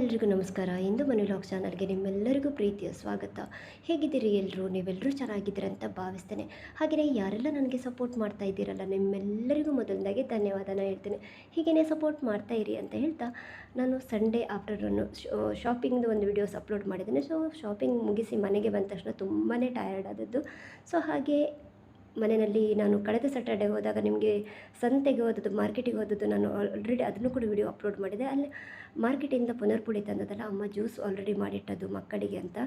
ಎಲ್ರಿಗೂ ನಮಸ್ಕಾರ. ಇಂದು ಮನೆ ಲಾಕ್ ಚಾನಲ್ಗೆ ನಿಮ್ಮೆಲ್ಲರಿಗೂ ಪ್ರೀತಿಯ ಸ್ವಾಗತ. ಹೇಗಿದ್ದೀರಿ ಎಲ್ಲರೂ ನೀವೆಲ್ಲರೂ ಅಂತ ಭಾವಿಸ್ತೇನೆ. ಹಾಗೆಯೇ ಯಾರೆಲ್ಲ ನನಗೆ ಸಪೋರ್ಟ್ ಮಾಡ್ತಾ ಇದ್ದೀರಲ್ಲ, ನಿಮ್ಮೆಲ್ಲರಿಗೂ ಮೊದಲನೇದಾಗಿ ಧನ್ಯವಾದನ ಹೇಳ್ತೇನೆ. ಹೀಗೇ ಸಪೋರ್ಟ್ ಮಾಡ್ತಾ ಇರಿ ಅಂತ ಹೇಳ್ತಾ ನಾನು ಸಂಡೇ ಆಫ್ಟರ್ನೂನು ಶಾಪಿಂಗ್ದು ಒಂದು ವಿಡಿಯೋಸ್ ಅಪ್ಲೋಡ್ ಮಾಡಿದ್ದೇನೆ. ಸೊ, ಶಾಪಿಂಗ್ ಮುಗಿಸಿ ಮನೆಗೆ ಬಂದ ತಕ್ಷಣ ತುಂಬಾ ಟಯರ್ಡ್ ಆದದ್ದು. ಸೊ ಹಾಗೆ ಮನೆಯಲ್ಲಿ ನಾನು ಕಳೆದ ಸ್ಯಾಟರ್ಡೆ ಹೋದಾಗ ನಿಮಗೆ ಸಂತೆಗೆ ಹೋದದ್ದು, ಮಾರ್ಕೆಟಿಗೆ ಹೋದದ್ದು ನಾನು ಆಲ್ರೆಡಿ ಅದನ್ನು ಕೂಡ ವಿಡಿಯೋ ಅಪ್ಲೋಡ್ ಮಾಡಿದೆ. ಅಲ್ಲಿ ಮಾರ್ಕೆಟಿಂದ ಪುನರ್ಪುಳಿ ತಂದದಲ್ಲ ಅಮ್ಮ ಜ್ಯೂಸ್ ಆಲ್ರೆಡಿ ಮಾಡಿಟ್ಟದ್ದು ಮಕ್ಕಳಿಗೆ ಅಂತ.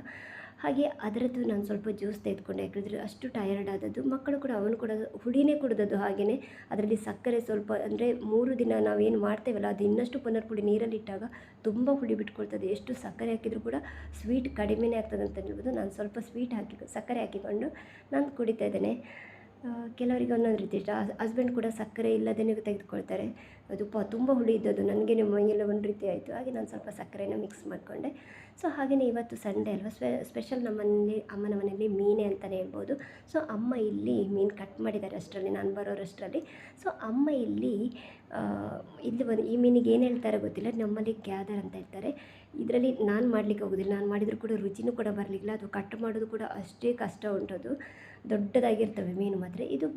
ಹಾಗೆ ಅದರದ್ದು ನಾನು ಸ್ವಲ್ಪ ಜ್ಯೂಸ್ ತೆಗೆದುಕೊಂಡೆ. ಯಾಕಂದರೆ ಅಷ್ಟು ಟಯರ್ಡ್ ಆದದ್ದು. ಮಕ್ಕಳು ಕೂಡ, ಅವನು ಕೂಡ ಹುಡಿನೇ ಕುಡಿದದ್ದು ಹಾಗೆಯೇ ಅದರಲ್ಲಿ ಸಕ್ಕರೆ ಸ್ವಲ್ಪ, ಅಂದರೆ ಮೂರು ದಿನ ನಾವೇನು ಮಾಡ್ತೇವಲ್ಲ, ಅದು ಇನ್ನಷ್ಟು ಪುನರ್ಪುಳಿ ನೀರಲ್ಲಿಟ್ಟಾಗ ತುಂಬ ಹುಳಿ ಬಿಟ್ಕೊಳ್ತದೆ. ಎಷ್ಟು ಸಕ್ಕರೆ ಹಾಕಿದರೂ ಕೂಡ ಸ್ವೀಟ್ ಕಡಿಮೆನೇ ಆಗ್ತದೆ ಅಂತ ಹೇಳ್ಬೋದು. ನಾನು ಸ್ವಲ್ಪ ಸ್ವೀಟ್ ಹಾಕಿ, ಸಕ್ಕರೆ ಹಾಕಿಕೊಂಡು ನಾನು ಕುಡಿತಾ ಇದ್ದೇನೆ. ಕೆಲವರಿಗೆ ಒಂದೊಂದು ರೀತಿ ಇಷ್ಟ. ಹಸ್ಬೆಂಡ್ ಕೂಡ ಸಕ್ಕರೆ ಇಲ್ಲದೇ ತೆಗೆದುಕೊಳ್ತಾರೆ. ಅದು ಪ, ತುಂಬ ಹುಳಿ ಇದ್ದದ್ದು. ನನಗೆ ಮೈಯೆಲ್ಲ ಒಂದು ರೀತಿ ಆಯಿತು. ಹಾಗೆ ನಾನು ಸ್ವಲ್ಪ ಸಕ್ಕರೆನ ಮಿಕ್ಸ್ ಮಾಡಿಕೊಂಡೆ. ಸೊ ಹಾಗೆಯೇ ಇವತ್ತು ಸಂಡೇ ಅಲ್ವಾ? ಸ್ಪೆ ಸ್ಪೆಷಲ್ ನಮ್ಮನೇಲಿ ಅಮ್ಮನ ಮನೆಯಲ್ಲಿ ಮೀನೆ ಅಂತಲೇ ಹೇಳ್ಬೋದು. ಸೊ ಅಮ್ಮ ಇಲ್ಲಿ ಮೀನು ಕಟ್ ಮಾಡಿದ್ದಾರೆ ಅಷ್ಟರಲ್ಲಿ ನಾನು ಬರೋರಷ್ಟರಲ್ಲಿ ಸೊ ಅಮ್ಮ ಇಲ್ಲಿ ಇಲ್ಲಿ ಒಂದು, ಈ ಮೀನಿಗೆ ಏನು ಹೇಳ್ತಾರೆ ಗೊತ್ತಿಲ್ಲ. ನಮ್ಮಲ್ಲಿ ಗ್ಯಾದರ್ ಅಂತ ಹೇಳ್ತಾರೆ. ಇದರಲ್ಲಿ ನಾನು ಮಾಡಲಿಕ್ಕೆ ಹೋಗೋದಿಲ್ಲ. ನಾನು ಮಾಡಿದರೂ ಕೂಡ ರುಚಿನೂ ಕೂಡ ಬರಲಿಲ್ಲ ಅದು ಕಟ್ ಮಾಡೋದು ಕೂಡ ಅಷ್ಟೇ ಕಷ್ಟ ಉಂಟದು. ದೊಡ್ಡದಾಗಿರ್ತವೆ ಮೀನು ಮಾತ್ರ. ಇದು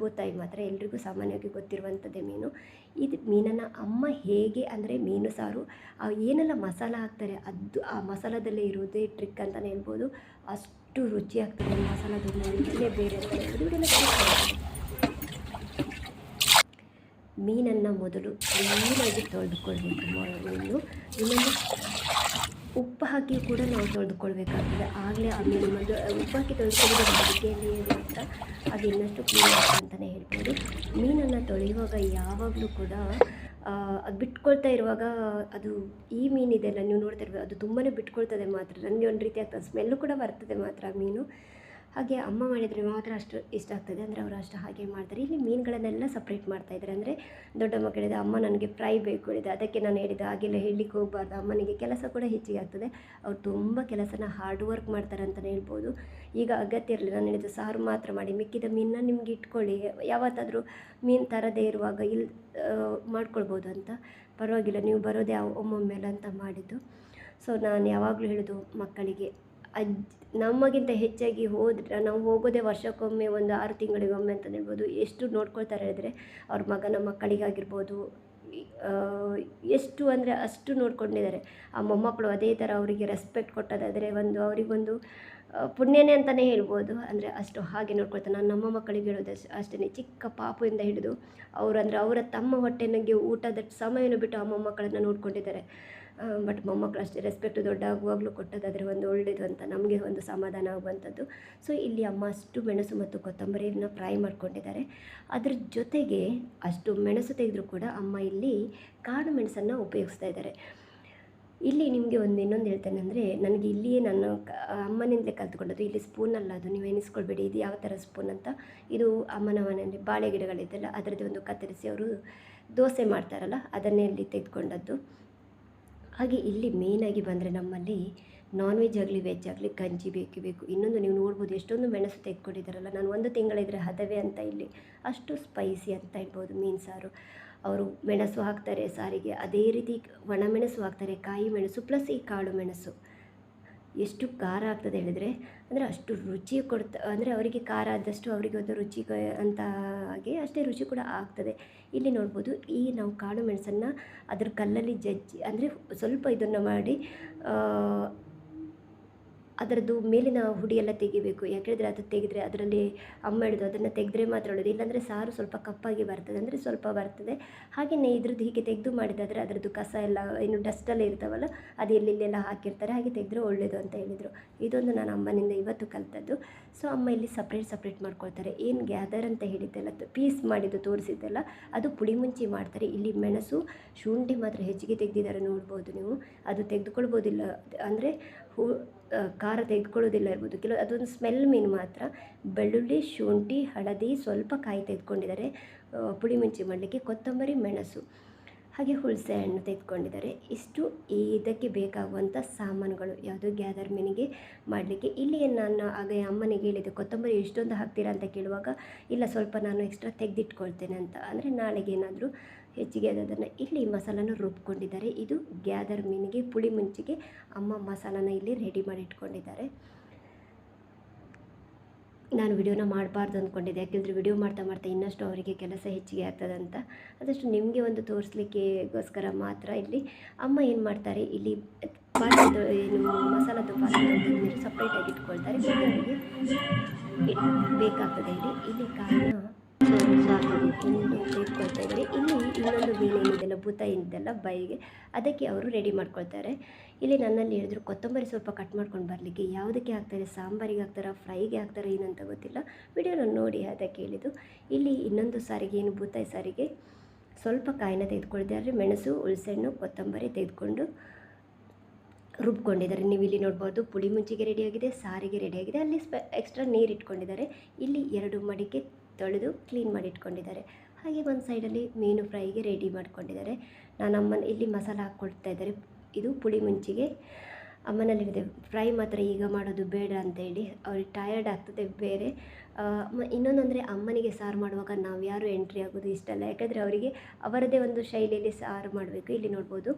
ಬೂತಾಯಿ ಮಾತ್ರ. ಎಲ್ರಿಗೂ ಸಾಮಾನ್ಯವಾಗಿ ಗೊತ್ತಿರುವಂಥದ್ದೇ ಮೀನು. ಇದು ಮೀನನ್ನು ಅಮ್ಮ ಹೇಗೆ ಅಂದರೆ ಮೀನು ಸಾರು ಏನೆಲ್ಲ ಮಸಾಲ ಹಾಕ್ತಾರೆ ಅದು, ಆ ಮಸಾಲದಲ್ಲೇ ಇರೋದೇ ಟ್ರಿಕ್ ಅಂತಲೇ ಹೇಳ್ಬೋದು. ಅಷ್ಟು ರುಚಿ ಆಗ್ತದೆ ಮಸಾಲದ ರುಚಿನೇ ಬೇರೆ. ಅಂತ ಹೇಳ್ಬೋದು. ಮೀನನ್ನು ಮೊದಲು ಕ್ಲೀನಾಗಿ ತೊಳೆದುಕೊಳ್ಬೇಕು ಮೀನು ಇನ್ನೊಂದು ಉಪ್ಪು ಹಾಕಿ ಕೂಡ ನಾವು ತೊಳೆದುಕೊಳ್ಬೇಕಾಗ್ತದೆ. ಆಗಲೇ ಆ ಮೀನು ಮೊದಲು ಉಪ್ಪು ಹಾಕಿ ತೊಳೆದುಕೊಳ್ಳೋದು ಏನು ಅಂತ ಅದು ಇನ್ನಷ್ಟು ಕ್ಲೀನ್ ಅಂತಲೇ ಹೇಳ್ಬೋದು. ಮೀನನ್ನು ತೊಳೆಯುವಾಗ ಯಾವಾಗಲೂ ಕೂಡ ಅದು ಬಿಟ್ಕೊಳ್ತಾ ಇರುವಾಗ ಅದು ಈ ಮೀನಿದೆಲ್ಲ ನೀವು ನೋಡ್ತಾ ಇರ್ಬೋದು ಅದು ತುಂಬಾ ಬಿಟ್ಕೊಳ್ತದೆ ಮಾತ್ರ. ನನಗೆ ಒಂದು ರೀತಿ ಆಗ್ತದೆ ಸ್ಮೆಲ್ಲು ಕೂಡ ಬರ್ತದೆ ಮಾತ್ರ ಮೀನು. ಹಾಗೆ ಅಮ್ಮ ಮಾಡಿದರೆ ಮಾತ್ರ ಅಷ್ಟು ಇಷ್ಟ ಆಗ್ತದೆ. ಅಂದರೆ ಅವರು ಅಷ್ಟು ಹಾಗೆ ಮಾಡ್ತಾರೆ. ಇಲ್ಲಿ ಮೀನುಗಳನ್ನೆಲ್ಲ ಸಪ್ರೇಟ್ ಮಾಡ್ತಾ ಇದ್ದಾರೆ. ಅಂದರೆ ದೊಡ್ಡ ಮಕ್ಕಳಿದೆ, ಅಮ್ಮ ನನಗೆ ಫ್ರೈ ಬೇಕು ಹೇಳಿದೆ, ಅದಕ್ಕೆ ನಾನು ಹೇಳಿದೆ, ಹಾಗೆಲ್ಲ ಹೇಳಲಿಕ್ಕೆ ಹೋಗಬಾರ್ದು. ಅಮ್ಮನಿಗೆ ಕೆಲಸ ಕೂಡ ಹೆಚ್ಚಿಗೆ ಆಗ್ತದೆ. ಅವ್ರು ತುಂಬ ಕೆಲಸನ ಹಾರ್ಡ್ ವರ್ಕ್ ಮಾಡ್ತಾರೆ ಅಂತಲೇ ಹೇಳ್ಬೋದು. ಈಗ ಅಗತ್ಯ ಇರಲಿಲ್ಲ ನಾನು ಹೇಳಿದ್ದು ಸಾರು ಮಾತ್ರ ಮಾಡಿ, ಮಿಕ್ಕಿದ ಮೀನನ್ನ ನಿಮಗೆ ಇಟ್ಕೊಳ್ಳಿ. ಯಾವತ್ತಾದರೂ ಮೀನು ತರದೇ ಇರುವಾಗ ಇಲ್ಲಿ ಮಾಡ್ಕೊಳ್ಬೋದು ಅಂತ. ಪರವಾಗಿಲ್ಲ, ನೀವು ಬರೋದೇ ಒಮ್ಮೊಮ್ಮೆಲ್ಲ ಅಂತ ಮಾಡಿದ್ದು. ಸೊ ನಾನು ಯಾವಾಗಲೂ ಹೇಳೋದು ಮಕ್ಕಳಿಗೆ, ಅಜ್ಜ ನಮಗಿಂತ ಹೆಚ್ಚಾಗಿ ಹೋದ್ರೆ, ನಾವು ಹೋಗೋದೇ ವರ್ಷಕ್ಕೊಮ್ಮೆ ಒಂದು ಆರು ತಿಂಗಳಿಗೊಮ್ಮೆ ಅಂತ ಹೇಳ್ಬೋದು. ಎಷ್ಟು ನೋಡ್ಕೊಳ್ತಾರೆ ಹೇಳಿದ್ರೆ ಅವ್ರ ಮಗನ ಮಕ್ಕಳಿಗಾಗಿರ್ಬೋದು ಎಷ್ಟು ಅಂದರೆ ಅಷ್ಟು ನೋಡ್ಕೊಂಡಿದ್ದಾರೆ. ಆ ಮೊಮ್ಮಕ್ಕಳು ಅದೇ ಥರ ಅವರಿಗೆ ರೆಸ್ಪೆಕ್ಟ್ ಕೊಟ್ಟದಾದರೆ ಒಂದು ಅವರಿಗೊಂದು ಪುಣ್ಯನೇ ಅಂತಲೇ ಹೇಳ್ಬೋದು. ಅಂದರೆ ಅಷ್ಟು ಹಾಗೆ ನೋಡ್ಕೊಳ್ತಾರೆ ನಾನು ನಮ್ಮ ಮಕ್ಕಳಿಗೆ ಹೇಳೋದು ಅಷ್ಟೇ ಅಷ್ಟೇ ಚಿಕ್ಕ ಪಾಪುವಿಂದ ಹಿಡಿದು ಅವರು ಅಂದರೆ ಅವರ ತಮ್ಮ ಹೊಟ್ಟೆನಿಗೆ ಊಟದ ಸಮಯನೂ ಬಿಟ್ಟು ಆ ಮೊಮ್ಮಕ್ಕಳನ್ನು ನೋಡ್ಕೊಂಡಿದ್ದಾರೆ. ಬಟ್ ಮೊಮ್ಮಕ್ಕಳು ಅಷ್ಟೇ ರೆಸ್ಪೆಕ್ಟ್ ದೊಡ್ಡ ಆಗುವಾಗಲೂ ಕೊಟ್ಟದಾದರೆ ಒಂದು ಒಳ್ಳೆಯದು ಅಂತ ನಮಗೆ ಒಂದು ಸಮಾಧಾನ ಆಗುವಂಥದ್ದು. ಸೊ ಇಲ್ಲಿ ಅಮ್ಮ ಅಷ್ಟು ಮೆಣಸು ಮತ್ತು ಕೊತ್ತಂಬರಿನ ಫ್ರೈ ಮಾಡ್ಕೊಂಡಿದ್ದಾರೆ. ಅದ್ರ ಜೊತೆಗೆ ಅಷ್ಟು ಮೆಣಸು ತೆಗೆದರೂ ಕೂಡ ಅಮ್ಮ ಇಲ್ಲಿ ಕಾಳು ಮೆಣಸನ್ನು ಉಪಯೋಗಿಸ್ತಾ ಇದ್ದಾರೆ. ಇಲ್ಲಿ ನಿಮಗೆ ಒಂದು ಇನ್ನೊಂದು ಹೇಳ್ತೇನೆ ಅಂದರೆ, ನನಗೆ ಇಲ್ಲಿಯೇ ನನ್ನ ಅಮ್ಮನಿಂದಲೇ ಕಲ್ತ್ಕೊಂಡದ್ದು. ಇಲ್ಲಿ ಸ್ಪೂನಲ್ಲ ಅದು ನೀವು ಎನಿಸ್ಕೊಳ್ಬೇಡಿ ಇದು ಯಾವ ಥರ ಸ್ಪೂನ್ ಅಂತ. ಇದು ಅಮ್ಮನ ಮನೆಯಲ್ಲಿ ಬಾಳೆ ಗಿಡಗಳಿದ್ದಲ್ಲ, ಅದರದ್ದು ಒಂದು ಕತ್ತರಿಸಿ ಅವರು ದೋಸೆ ಮಾಡ್ತಾರಲ್ಲ, ಅದನ್ನೇ ಇಲ್ಲಿ ತೆಗೆದುಕೊಂಡದ್ದು. ಹಾಗೆ ಇಲ್ಲಿ ಮೇಯ್ನಾಗಿ ಬಂದರೆ ನಮ್ಮಲ್ಲಿ ನಾನ್ ವೆಜ್ ಆಗಲಿ ವೆಜ್ ಆಗಲಿ, ಗಂಜಿ ಬೇಕೇ ಬೇಕು. ಇನ್ನೊಂದು ನೀವು ನೋಡ್ಬೋದು ಎಷ್ಟೊಂದು ಮೆಣಸು ತೆಗೆದುಕೊಂಡಿದ್ದಾರಲ್ಲ ನಾನು ಒಂದು ತಿಂಗಳಿದ್ರೆ ಹದವೆ ಅಂತ ಇಲ್ಲಿ ಅಷ್ಟು ಸ್ಪೈಸಿ ಅಂತ ಇರ್ಬೋದು ಮೀನು ಸಾರು. ಅವರು ಮೆಣಸು ಹಾಕ್ತಾರೆ ಸಾರಿಗೆ. ಅದೇ ರೀತಿ ಒಣಮೆಣಸು ಹಾಕ್ತಾರೆ, ಕಾಯಿ ಮೆಣಸು ಪ್ಲಸ್ ಈ ಕಾಳು ಮೆಣಸು. ಎಷ್ಟು ಖಾರ ಆಗ್ತದೆ ಹೇಳಿದರೆ, ಅಂದರೆ ಅಷ್ಟು ರುಚಿ ಕೊಡ್ತಾ, ಅಂದರೆ ಅವರಿಗೆ ಖಾರ ಆದಷ್ಟು ಅವರಿಗೆ ಒಂದು ರುಚಿ ಅಂತ ಹಾಗೆ ಅಷ್ಟೇ ರುಚಿ ಕೂಡ ಆಗ್ತದೆ. ಇಲ್ಲಿ ನೋಡ್ಬೋದು, ಈ ನಾವು ಕಾಳು ಮೆಣಸನ್ನು ಅದ್ರ ಕಲ್ಲಲ್ಲಿ ಜಜ್ಜಿ, ಅಂದರೆ ಸ್ವಲ್ಪ ಇದನ್ನು ಮಾಡಿ ಅದರದ್ದು ಮೇಲಿನ ಹುಡಿಯೆಲ್ಲ ತೆಗಿಬೇಕು. ಹೇಳಿದರೆ ಅದು ತೆಗೆದರೆ ಅದರಲ್ಲಿ ಅಮ್ಮ ಹಿಡಿದು ಅದನ್ನು ತೆಗೆದ್ರೆ ಮಾತ್ರ ಒಳ್ಳೆಯದು ಇಲ್ಲಾಂದರೆ ಸಾರು ಸ್ವಲ್ಪ ಕಪ್ಪಾಗಿ ಬರ್ತದೆ. ಅಂದರೆ ಸ್ವಲ್ಪ ಬರ್ತದೆ. ಹಾಗೆಯೇ ಇದ್ರದ್ದು ಹೀಗೆ ತೆಗೆದು ಮಾಡಿದಾದರೆ ಅದರದ್ದು ಕಸ ಎಲ್ಲ ಏನು ಡಸ್ಟೆಲ್ಲ ಇರ್ತಾವಲ್ಲ, ಅದು ಎಲ್ಲೆಲ್ಲೆಲ್ಲ ಹಾಕಿರ್ತಾರೆ. ಹಾಗೆ ತೆಗೆದ್ರೆ ಒಳ್ಳೆಯದು ಅಂತ ಹೇಳಿದರು. ಇದೊಂದು ನಾನು ಅಮ್ಮನಿಂದ ಇವತ್ತು ಕಲಿತದ್ದು. ಸೊ ಅಮ್ಮ ಇಲ್ಲಿ ಸಪ್ರೇಟ್ ಸಪ್ರೇಟ್ ಮಾಡ್ಕೊಳ್ತಾರೆ. ಏನು ಗ್ಯಾದರ್ ಅಂತ ಹೇಳಿದ್ದೆಲ್ಲ ಪೀಸ್ ಮಾಡಿದ್ದು ತೋರಿಸಿದ್ದೆಲ್ಲ, ಅದು ಪುಡಿ ಮುಂಚಿ ಮಾಡ್ತಾರೆ. ಇಲ್ಲಿ ಮೆಣಸು, ಶುಂಠಿ ಮಾತ್ರ ಹೆಚ್ಚಿಗೆ ತೆಗೆದಿದ್ದಾರೆ ನೋಡ್ಬೋದು ನೀವು. ಅದು ತೆಗೆದುಕೊಳ್ಬೋದಿಲ್ಲ. ಅಂದರೆ ಹೂ ಖಾರ ತೆಗೆದುಕೊಳ್ಳೋದಿಲ್ಲ ಇರ್ಬೋದು. ಕೆಲವು ಅದೊಂದು ಸ್ಮೆಲ್ ಮೀನು ಮಾತ್ರ. ಬೆಳ್ಳುಳ್ಳಿ, ಶುಂಠಿ, ಹಳದಿ ಸ್ವಲ್ಪ ಕಾಯಿ ತೆಗೆದುಕೊಂಡಿದ್ದಾರೆ. ಪುಡಿ ಮುಂಚಿ ಮಾಡಲಿಕ್ಕೆ ಕೊತ್ತಂಬರಿ, ಮೆಣಸು, ಹಾಗೆ ಹುಣಸೆ ಹಣ್ಣು ತೆಗೆದುಕೊಂಡಿದ್ದಾರೆ. ಇಷ್ಟು ಇದಕ್ಕೆ ಬೇಕಾಗುವಂಥ ಸಾಮಾನುಗಳು. ಯಾವುದು ಗ್ಯಾದರ್ ಮೀನಿಗೆ ಮಾಡಲಿಕ್ಕೆ. ಇಲ್ಲಿ ನಾನು ಆಗ ಅಮ್ಮನಿಗೆ ಹೇಳಿದೆ ಕೊತ್ತಂಬರಿ ಎಷ್ಟೊಂದು ಹಾಕ್ತೀರಾ? ಅಂತ ಕೇಳುವಾಗ, ಇಲ್ಲ, ಸ್ವಲ್ಪ ನಾನು ಎಕ್ಸ್ಟ್ರಾ ತೆಗೆದಿಟ್ಕೊಳ್ತೇನೆ ಅಂತ. ಅಂದರೆ ನಾಳೆಗೆ ಏನಾದರೂ ಹೆಚ್ಚಿಗೆ ಆದದನ್ನು ಇಲ್ಲಿ ಮಸಾಲನ ರುಬ್ಕೊಂಡಿದ್ದಾರೆ. ಇದು ಗ್ಯಾದರ್ ಮೀನಿಗೆ, ಪುಳಿ ಮುಂಚಿಗೆ ಅಮ್ಮ ಮಸಾಲನ ಇಲ್ಲಿ ರೆಡಿ ಮಾಡಿ ಇಟ್ಕೊಂಡಿದ್ದಾರೆ. ನಾನು ವಿಡಿಯೋನ ಮಾಡಬಾರ್ದು ಅಂದ್ಕೊಂಡಿದ್ದೆ ಯಾಕೆಂದರೆ ವಿಡಿಯೋ ಮಾಡ್ತಾ ಮಾಡ್ತಾ ಇನ್ನಷ್ಟು ಅವರಿಗೆ ಕೆಲಸ ಹೆಚ್ಚಿಗೆ ಆಗ್ತದಂತ ಅದಷ್ಟು ನಿಮಗೆ ಒಂದು ತೋರಿಸ್ಲಿಕ್ಕೆಗೋಸ್ಕರ ಮಾತ್ರ ಇಲ್ಲಿ ಅಮ್ಮ ಏನು ಮಾಡ್ತಾರೆ, ಇಲ್ಲಿ ಪಾತ್ರದ, ಏನು ಮಸಾಲ ಪಾತ್ರೆ ಸಪ್ರೇಟಾಗಿ ಇಟ್ಕೊಳ್ತಾರೆ. ಬೇಕಾಗ್ತದೆ ಇಲ್ಲಿ. ಇಲ್ಲಿ ಕಾರಣ ಇದ್ದಾರೆ. ಇಲ್ಲಿ ಇನ್ನೊಂದು ವೀಣೆ ಏನಿದೆಲ್ಲ ಭೂತ ಏನಿದೆಲ್ಲ ಬೈಗೆ ಅದಕ್ಕೆ ಅವರು ರೆಡಿ ಮಾಡ್ಕೊಳ್ತಾರೆ. ಇಲ್ಲಿ ನನ್ನಲ್ಲಿ ಹೇಳಿದ್ರು ಕೊತ್ತಂಬರಿ ಸ್ವಲ್ಪ ಕಟ್ ಮಾಡ್ಕೊಂಡು ಬರಲಿಕ್ಕೆ. ಯಾವುದಕ್ಕೆ ಹಾಕ್ತಾರೆ? ಸಾಂಬಾರಿಗೆ ಹಾಕ್ತಾರಾ? ಫ್ರೈಗೆ ಹಾಕ್ತಾರಾ? ಏನಂತ ಗೊತ್ತಿಲ್ಲ. ವಿಡಿಯೋನ ನೋಡಿ ಅದಕ್ಕೆ ಹೇಳಿದ್ದು ಇಲ್ಲಿ ಇನ್ನೊಂದು ಸಾರಿಗೆ ಏನು ಭೂತಾಯಿ ಸಾರಿಗೆ? ಸ್ವಲ್ಪ ಕಾಯಿನ ತೆಗೆದುಕೊಳ್ತಾರೆ ಮೆಣಸು ಹುಳಸೆಹಣ್ಣು ಕೊತ್ತಂಬರಿ ತೆಗೆದುಕೊಂಡು ರುಬ್ಕೊಂಡಿದ್ದಾರೆ. ನೀವು ಇಲ್ಲಿ ನೋಡ್ಬೋದು ಪುಳಿ ಮುಂಚಿಗೆ ರೆಡಿಯಾಗಿದೆ ಸಾರಿಗೆ ರೆಡಿಯಾಗಿದೆ ಅಲ್ಲಿ ಸ್ಪೆ ಎಕ್ಸ್ಟ್ರಾ ನೀರು ಇಟ್ಕೊಂಡಿದ್ದಾರೆ. ಇಲ್ಲಿ ಎರಡು ಮಡಿಕೆ ತೊಳೆದು ಕ್ಲೀನ್ ಮಾಡಿ ಇಟ್ಕೊಂಡಿದ್ದಾರೆ ಹಾಗೆ ಒಂದು ಸೈಡಲ್ಲಿ ಮೀನು ಫ್ರೈಗೆ ರೆಡಿ ಮಾಡ್ಕೊಂಡಿದ್ದಾರೆ. ನಾನು ಅಮ್ಮನ ಇಲ್ಲಿ ಮಸಾಲ ಹಾಕ್ಕೊಳ್ತಾ ಇದ್ದಾರೆ. ಇದು ಪುಳಿ ಮುಂಚಿಗೆ. ಅಮ್ಮನಲ್ಲಿ ಹೇಳಿದೆ ಫ್ರೈ ಮಾತ್ರ ಈಗ ಮಾಡೋದು ಬೇಡ ಅಂತೇಳಿ ಅವ್ರಿಗೆ ಟಯರ್ಡ್ ಆಗ್ತದೆ ಬೇರೆ. ಇನ್ನೊಂದಂದರೆ ಅಮ್ಮನಿಗೆ ಸಾರು ಮಾಡುವಾಗ ನಾವು ಯಾರು ಎಂಟ್ರಿ ಆಗೋದು ಇಷ್ಟ ಅಲ್ಲ. ಯಾಕಂದರೆ ಅವರಿಗೆ ಅವರದೇ ಒಂದು ಶೈಲಿಯಲ್ಲಿ ಸಾರು ಮಾಡಬೇಕು. ಇಲ್ಲಿ ನೋಡ್ಬೋದು.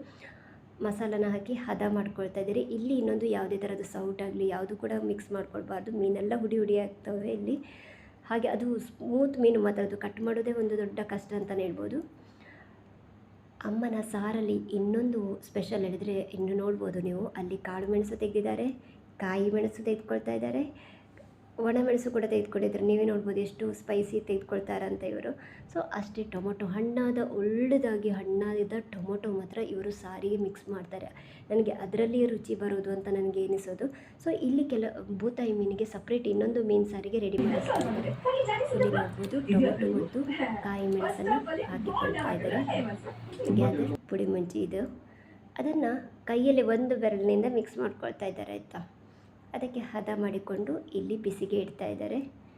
ಮಸಾಲನ ಹಾಕಿ ಹದ ಮಾಡ್ಕೊಳ್ತಾ ಇದ್ದೀರಿ. ಇಲ್ಲಿ ಇನ್ನೊಂದು ಯಾವುದೇ ಥರದ ಸೌಟ್ ಆಗಲಿ, ಯಾವುದು ಕೂಡ ಮಿಕ್ಸ್ ಮಾಡ್ಕೊಳ್ಬಾರ್ದು. ಮೀನೆಲ್ಲ ಹುಡಿ ಹುಡಿ ಆಗ್ತವೆ ಇಲ್ಲಿ. ಹಾಗೆ ಅದು ಸ್ಮೂತ್ ಮೀನು ಮಾತ್ರ, ಅದು ಕಟ್ ಮಾಡೋದೇ ಒಂದು ದೊಡ್ಡ ಕಷ್ಟ ಅಂತಲೇ ಹೇಳ್ಬೋದು. ಅಮ್ಮನ ಸಾರಲ್ಲಿ ಇನ್ನೊಂದು ಸ್ಪೆಷಲ್ ಹೇಳಿದರೆ ಇನ್ನು ನೋಡ್ಬೋದು ನೀವು. ಅಲ್ಲಿ ಕಾಳು ಮೆಣಸು ತೆಗೆದಿದ್ದಾರೆ, ಕಾಯಿ ಮೆಣಸು ತೆಗೆದುಕೊಳ್ತಾ ಇದ್ದಾರೆ. ಒಣಮೆಣಸು ಕೂಡ ತೆಗೆದುಕೊಂಡಿದ್ರು. ನೀವೇ ನೋಡ್ಬೋದು ಎಷ್ಟು ಸ್ಪೈಸಿ ತೆಗೆದುಕೊಳ್ತಾರೆ ಅಂತ ಇವರು. ಸೊ ಅಷ್ಟೇ ಟೊಮೊಟೊ ಹಣ್ಣಾದ ಒಳ್ಳೆದಾಗಿ ಹಣ್ಣಾದ ಟೊಮೊಟೊ ಮಾತ್ರ ಇವರು ಸಾರಿಗೆ ಮಿಕ್ಸ್ ಮಾಡ್ತಾರೆ. ನನಗೆ ಅದರಲ್ಲಿ ರುಚಿ ಬರೋದು ಅಂತ ನನಗೆ ಎನಿಸೋದು ಸೊ ಇಲ್ಲಿ ಕೆಲ ಬೂತಾಯಿ ಮೀನಿಗೆ ಸಪ್ರೇಟ್ ಇನ್ನೊಂದು ಮೀನು ಸಾರಿಗೆ ರೆಡಿ ಮಾಡಿಸ್ತಾರೆ ಇಲ್ಲಿ ನೋಡ್ಬೋದು ಟೊಮೊಟೊ ಮತ್ತು ಕಾಯಿ ಮೆಣಸನ್ನು ಹಾಕಿಕೊಳ್ತಾ ಇದ್ದಾರೆ. ಪುಡಿ ಮುಂಚಿ ಇದು. ಅದನ್ನು ಕೈಯಲ್ಲಿ ಒಂದು ಬೆರಳಿನಿಂದ ಮಿಕ್ಸ್ ಮಾಡ್ಕೊಳ್ತಾ ಇದ್ದಾರೆ, ಆಯಿತಾ? ಅದಕ್ಕೆ ಹದ ಮಾಡಿಕೊಂಡು ಇಲ್ಲಿ ಬಿಸಿಗೆ ಇಡ್ತಾ ಇದ್ದಾರೆ.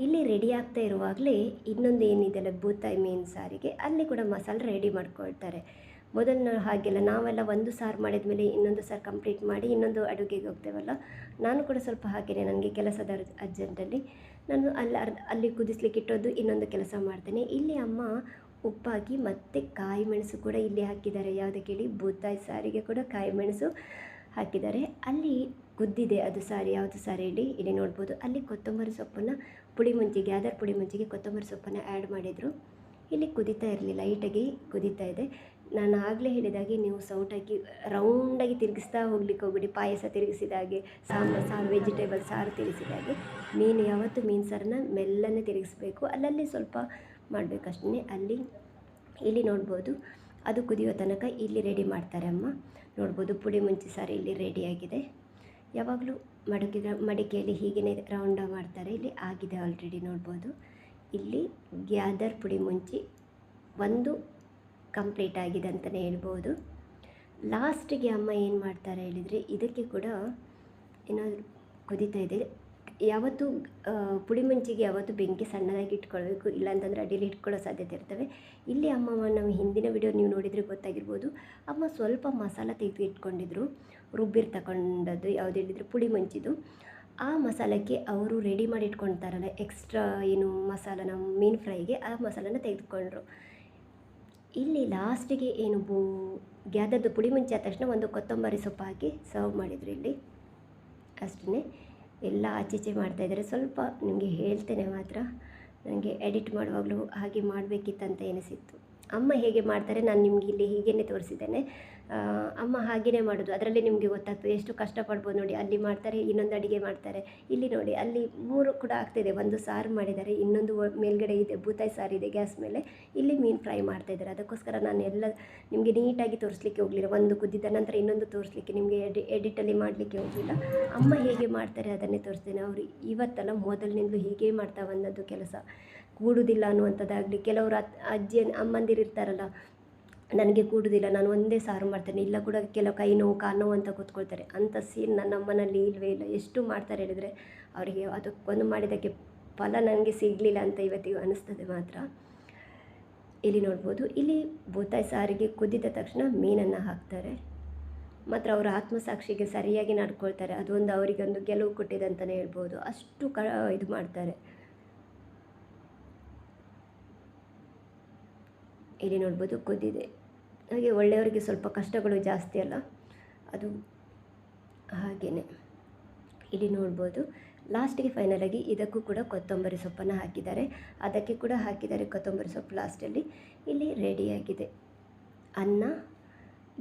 ಇಲ್ಲಿ ರೆಡಿ ಆಗ್ತಾ ಇರುವಾಗಲೇ ಇನ್ನೊಂದು ಏನಿದೆಯಲ್ಲ ಬೂತಾಯಿ ಮೀನು ಸಾರಿಗೆ. ಅಲ್ಲಿ ಕೂಡ ಮಸಾಲೆ ರೆಡಿ ಮಾಡ್ಕೊಳ್ತಾರೆ. ಮೊದಲು ಹಾಗೆಲ್ಲ ನಾವೆಲ್ಲ ಒಂದು ಸಾರು ಮಾಡಿದ ಮೇಲೆ ಇನ್ನೊಂದು ಸಾರು ಕಂಪ್ಲೀಟ್ ಮಾಡಿ ಇನ್ನೊಂದು ಅಡುಗೆಗೆ ಹೋಗ್ತೇವಲ್ಲ? ನಾನು ಕೂಡ ಸ್ವಲ್ಪ ಹಾಗೆಯೇ ನನಗೆ ಕೆಲಸದ ಅರ್- ಅರ್ಜೆಂಟಲ್ಲಿ ನಾನು ಅಲ್ಲಿ ಅಲ್ಲಿ ಕುದಿಸ್ಲಿಕ್ಕೆ ಇಟ್ಟೋದು ಇನ್ನೊಂದು ಕೆಲಸ ಮಾಡ್ತೇನೆ. ಇಲ್ಲಿ ಅಮ್ಮ ಉಪ್ಪಾಗಿ ಮತ್ತು ಕಾಯಿ ಮೆಣಸು ಕೂಡ ಇಲ್ಲಿ ಹಾಕಿದ್ದಾರೆ. ಯಾವುದಕ್ಕೆ ಹೇಳಿ ಬೂತಾಯಿ ಸಾರಿಗೆ ಕೂಡ ಕಾಯಿ ಮೆಣಸು. ಹಾಕಿದ್ದಾರೆ. ಅಲ್ಲಿ ಕುದ್ದಿದೆ ಅದು ಸಾರಿ, ಯಾವುದು ಸಾರಿ ಇಡಿ ಇಲ್ಲಿ ನೋಡ್ಬೋದು. ಅಲ್ಲಿ ಕೊತ್ತಂಬರಿ ಸೊಪ್ಪನ್ನು ಪುಳಿ ಮುಂಚಿಗೆ ಅದರ ಪುಳಿ ಮುಂಚಿಗೆ ಕೊತ್ತಂಬರಿ ಸೊಪ್ಪನ್ನು ಆ್ಯಡ್ ಮಾಡಿದರು. ಇಲ್ಲಿ ಕುದೀತಾ ಇರಲಿ ಲೈಟಾಗಿ ಕುದೀತಾ ಇದೆ. ನಾನು ಆಗಲೇ ಹೇಳಿದಾಗೆ ನೀವು ಸೌಟಾಗಿ ರೌಂಡಾಗಿ ತಿರುಗಿಸ್ತಾ ಹೋಗ್ಲಿಕ್ಕೆ ಹೋಗ್ಬಿಡಿ. ಪಾಯಸ ತಿರುಗಿಸಿದ ಹಾಗೆ ಸಾಂಬಾರು ಸಾರು ವೆಜಿಟೇಬಲ್ ಸಾರು ತಿರುಗಿಸಿದಾಗೆ ಮೀನು ಯಾವತ್ತು ಮೀನು ಸಾರನ್ನ ಮೆಲ್ಲನೆ ತಿರುಗಿಸ್ಬೇಕು. ಅಲ್ಲಲ್ಲಿ ಸ್ವಲ್ಪ ಮಾಡಬೇಕಷ್ಟೇ. ಅಲ್ಲಿ, ಇಲ್ಲಿ ನೋಡ್ಬೋದು. ಅದು ಕುದಿಯೋ ತನಕ ಇಲ್ಲಿ ರೆಡಿ ಮಾಡ್ತಾರೆ ಅಮ್ಮ. ನೋಡ್ಬೋದು ಪುಡಿ ಮುಂಚಿ ಸಾರು ಇಲ್ಲಿ ರೆಡಿಯಾಗಿದೆ ಯಾವಾಗಲೂ ಮಡಕೆ ಮಡಿಕೆಯಲ್ಲಿ ಹೀಗೇ ರೌಂಡ ಮಾಡ್ತಾರೆ. ಇಲ್ಲಿ ಆಗಿದೆ ಆಲ್ರೆಡಿ ನೋಡ್ಬೋದು. ಇಲ್ಲಿ ಗ್ಯಾದರ್ ಪುಡಿ ಮುಂಚಿ ಒಂದು ಕಂಪ್ಲೀಟ್ ಆಗಿದೆ ಅಂತಲೇ ಹೇಳ್ಬೋದು. ಲಾಸ್ಟಿಗೆ ಅಮ್ಮ ಏನು ಮಾಡ್ತಾರೆ ಹೇಳಿದರೆ ಇದಕ್ಕೆ ಕೂಡ ಏನಾದರೂ ಕುದೀತಾ ಇದೆ. ಯಾವತ್ತೂ ಆ, ಪುಡಿ ಮಂಚಿಗೆ ಯಾವತ್ತು ಬೆಂಕಿ ಸಣ್ಣದಾಗಿ ಇಟ್ಕೊಳ್ಬೇಕು ಇಲ್ಲಾಂತಂದರೆ ಅಡಿಯಲ್ಲಿ ಇಟ್ಕೊಳ್ಳೋ ಸಾಧ್ಯತೆ ಇರ್ತವೆ. ಇಲ್ಲಿ ಅಮ್ಮ ನಮ್ಮ ಹಿಂದಿನ ವಿಡಿಯೋ ನೀವು ನೋಡಿದರೆ ಗೊತ್ತಾಗಿರ್ಬೋದು. ಅಮ್ಮ ಸ್ವಲ್ಪ ಮಸಾಲ ತೆಗೆದು ಇಟ್ಕೊಂಡಿದ್ರು. ರುಬ್ಬಿರ್ ತಗೊಂಡದ್ದು ಯಾವ್ದು ಹೇಳಿದರೆ? ಪುಡಿ ಮಂಚಿದು. ಆ ಮಸಾಲಕ್ಕೆ ಅವರು ರೆಡಿ ಮಾಡಿ ಇಟ್ಕೊಳ್ತಾರಲ್ಲ ಎಕ್ಸ್ಟ್ರಾ ಏನು ಮಸಾಲನ ಮೀನು ಫ್ರೈಗೆ ಆ ಮಸಾಲನ ತೆಗೆದುಕೊಂಡ್ರು. ಇಲ್ಲಿ ಲಾಸ್ಟಿಗೆ ಏನು ಬೂ ಗ್ಯಾದದ್ದು ಪುಡಿ ಮುಂಚೆ ಆದ ತಕ್ಷಣ ಒಂದು ಕೊತ್ತಂಬರಿ ಸೊಪ್ಪು ಹಾಕಿ ಸರ್ವ್ ಮಾಡಿದ್ರು ಇಲ್ಲಿ. ಅಷ್ಟೇ ಎಲ್ಲ ಆಚೀಚೆ ಮಾಡ್ತಾಯಿದ್ದಾರೆ ಸ್ವಲ್ಪ ನಿಮಗೆ ಹೇಳ್ತೇನೆ ಮಾತ್ರ. ನನಗೆ ಎಡಿಟ್ ಮಾಡುವಾಗಲೂ ಹಾಗೆ ಮಾಡಬೇಕಿತ್ತಂತ ಎನಿಸಿತ್ತು. ಅಮ್ಮ ಹೇಗೆ ಮಾಡ್ತಾರೆ ನಾನು ನಿಮ್ಗೆ ಇಲ್ಲಿ ಹೀಗೇ ತೋರಿಸಿದ್ದೇನೆ. ಅಮ್ಮ ಹಾಗೇ ಮಾಡೋದು. ಅದರಲ್ಲಿ ನಿಮಗೆ ಗೊತ್ತಾಗ್ತದೆ ಎಷ್ಟು ಕಷ್ಟಪಡ್ಬೋದು ನೋಡಿ. ಅಲ್ಲಿ ಮಾಡ್ತಾರೆ, ಇನ್ನೊಂದು ಅಡುಗೆ ಮಾಡ್ತಾರೆ. ಇಲ್ಲಿ ನೋಡಿ, ಅಲ್ಲಿ ಮೂರು ಕೂಡ ಆಗ್ತಿದೆ. ಒಂದು ಸಾರು ಮಾಡಿದ್ದಾರೆ, ಇನ್ನೊಂದು ಮೇಲ್ಗಡೆ ಇದೆ, ಬೂತಾಯಿ ಸಾರು ಇದೆ, ಗ್ಯಾಸ್ ಮೇಲೆ. ಇಲ್ಲಿ ಮೀನು ಫ್ರೈ ಮಾಡ್ತಾ ಇದ್ದಾರೆ. ಅದಕ್ಕೋಸ್ಕರ ನಾನು ಎಲ್ಲ ನಿಮಗೆ ನೀಟಾಗಿ ತೋರಿಸ್ಲಿಕ್ಕೆ ಹೋಗಲಿಲ್ಲ. ಒಂದು ಕುದ್ದಿದ ನಂತರ ಇನ್ನೊಂದು ತೋರಿಸ್ಲಿಕ್ಕೆ, ನಿಮಗೆ ಎಡಿ, ಎಡಿಟಲ್ಲಿ ಮಾಡಲಿಕ್ಕೆ ಹೋಗಲಿಲ್ಲ. ಅಮ್ಮ ಹೇಗೆ ಮಾಡ್ತಾರೆ ಅದನ್ನೇ ತೋರಿಸ್ತೇನೆ. ಅವರು ಇವತ್ತಲ್ಲ ಮೊದಲಿನಿಂದಲೂ ಹೀಗೆ ಮಾಡ್ತಾ ಬಂದದ್ದು ಕೆಲಸ. ಕೂಡುವುದಿಲ್ಲ ಅನ್ನುವಂಥದ್ದಾಗಲಿ ಕೆಲವರು ಅಜ್ಜಿ ಅಮ್ಮಂದಿರು ಇರ್ತಾರಲ್ಲ ನನಗೆ ಕೂಡುವುದಿಲ್ಲ ನಾನು ಒಂದೇ ಸಾರು ಮಾಡ್ತೇನೆ, ಇಲ್ಲ ಕೂಡ ಕೆಲವು ಕೈ ನೋವು, ಕಾಲು ನೋವು ಅಂತ ಕೂತ್ಕೊಳ್ತಾರೆ. ಅಂಥ ಸೀನ್ ನನ್ನ ಅಮ್ಮನಲ್ಲಿ ಇಲ್ಲವೇ ಇಲ್ಲ. ಎಷ್ಟು ಮಾಡ್ತಾರೆ ಹೇಳಿದರೆ, ಅವರಿಗೆ ಅದಕ್ಕೊಂದು ಮಾಡಿದ್ದಕ್ಕೆ ಫಲ ನನಗೆ ಸಿಗಲಿಲ್ಲ ಅಂತ ಇವತ್ತಿಗೂ ಅನಿಸ್ತದೆ ಮಾತ್ರ. ಇಲ್ಲಿ ನೋಡ್ಬೋದು, ಇಲ್ಲಿ ಬೂತಾಯಿ ಸಾರಿಗೆ ಕುದ್ದಿದ ತಕ್ಷಣ ಮೀನನ್ನು ಹಾಕ್ತಾರೆ. ಮಾತ್ರ ಅವರ ಆತ್ಮಸಾಕ್ಷಿಗೆ ಸರಿಯಾಗಿ ನಡ್ಕೊಳ್ತಾರೆ. ಅದೊಂದು ಅವರಿಗೊಂದು ಗೆಲುವು ಕೊಟ್ಟಿದೆ ಅಂತಲೇ ಹೇಳ್ಬೋದು. ಅಷ್ಟು ಕ ಇದು ಮಾಡ್ತಾರೆ. ಇಲ್ಲಿ ನೋಡ್ಬೋದು ಕುದ್ದಿದೆ ಹಾಗೆ ಒಳ್ಳೆಯವರಿಗೆ ಸ್ವಲ್ಪ ಕಷ್ಟಗಳು ಜಾಸ್ತಿ ಅಲ್ಲ. ಅದು ಹಾಗೆಯೇ ಇಲ್ಲಿ ನೋಡ್ಬೋದು. ಲಾಸ್ಟಿಗೆ ಫೈನಲಾಗಿ ಇದಕ್ಕೂ ಕೂಡ ಕೊತ್ತಂಬರಿ ಸೊಪ್ಪನ್ನು ಹಾಕಿದ್ದಾರೆ. ಅದಕ್ಕೆ ಕೂಡ ಹಾಕಿದ್ದಾರೆ ಕೊತ್ತಂಬರಿ ಸೊಪ್ಪು ಲಾಸ್ಟಲ್ಲಿ ಇಲ್ಲಿ ರೆಡಿಯಾಗಿದೆ ಅನ್ನ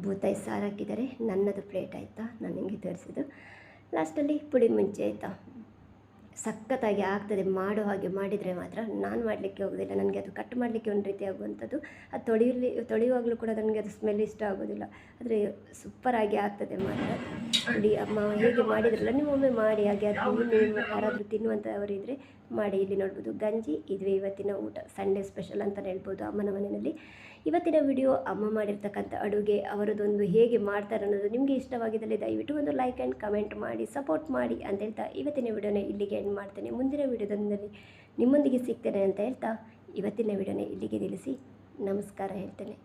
ಬೂತಾಯಿ ಸಾರು ಹಾಕಿದ್ದಾರೆ. ನನ್ನದು ಪ್ಲೇಟ್ ಆಯಿತಾ? ನಾನು ನಿಮಗೆ ತೋರಿಸಿದ್ದು. ಲಾಸ್ಟಲ್ಲಿ ಪುಡಿ ಮುಂಚೆ ಆಯಿತಾ? ಸಖತ್ತಾಗಿ ಆಗ್ತದೆ ಮಾಡೋ ಹಾಗೆ ಮಾಡಿದರೆ ಮಾತ್ರ ನಾನು ಮಾಡಲಿಕ್ಕೆ ಹೋಗೋದಿಲ್ಲ. ನನಗೆ ಅದು ಕಟ್ ಮಾಡಲಿಕ್ಕೆ ಒಂದು ರೀತಿ ಆಗುವಂಥದ್ದು ಅದು ತೊಳೆಯಲಿ, ತೊಳೆಯುವಾಗಲೂ ಕೂಡ ನನಗೆ ಅದು ಸ್ಮೆಲ್ ಇಷ್ಟ ಆಗೋದಿಲ್ಲ. ಆದರೆ ಸೂಪರಾಗಿ ಆಗ್ತದೆ ಮಾತ್ರ. ಅಮ್ಮ ಹೇಗೆ ಮಾಡಿದ್ರಲ್ಲ, ನಿಮ್ಮೊಮ್ಮೆ ಮಾಡಿ, ಹಾಗೆ ಅದು ಯಾರಾದರೂ ತಿನ್ನುವಂಥವರಿದ್ದರೆ ಮಾಡಿ ಇಲ್ಲಿ ನೋಡ್ಬೋದು. ಗಂಜಿ, ಇದುವೇ ಇವತ್ತಿನ ಊಟ. ಸಂಡೇ ಸ್ಪೆಷಲ್ ಅಂತಲೇ ಹೇಳ್ಬೋದು ಅಮ್ಮನ ಮನೆಯಲ್ಲಿ. ಇವತ್ತಿನ ವಿಡಿಯೋ ಅಮ್ಮ ಮಾಡಿರ್ತಕ್ಕಂಥ ಅಡುಗೆ, ಅವರದೊಂದು ಹೇಗೆ ಮಾಡ್ತಾರೆ ಅನ್ನೋದು ನಿಮಗೆ ಇಷ್ಟವಾಗಿದ್ದಲ್ಲಿ ದಯವಿಟ್ಟು ಒಂದು ಲೈಕ್ ಆ್ಯಂಡ್ ಕಮೆಂಟ್ ಮಾಡಿ ಸಪೋರ್ಟ್ ಮಾಡಿ ಅಂತ ಹೇಳ್ತಾ ಇವತ್ತಿನ ವಿಡಿಯೋನ ಇಲ್ಲಿಗೆ ಎಂಡ್ ಮಾಡ್ತೇನೆ. ಮುಂದಿನ ವಿಡಿಯೋದಲ್ಲಿ ನಿಮ್ಮೊಂದಿಗೆ ಸಿಗ್ತೇನೆ ಅಂತ ಹೇಳ್ತಾ ಇವತ್ತಿನ ವಿಡಿಯೋನ ಇಲ್ಲಿಗೆ ನಿಲ್ಲಿಸಿ. ನಮಸ್ಕಾರ ಹೇಳ್ತೇನೆ.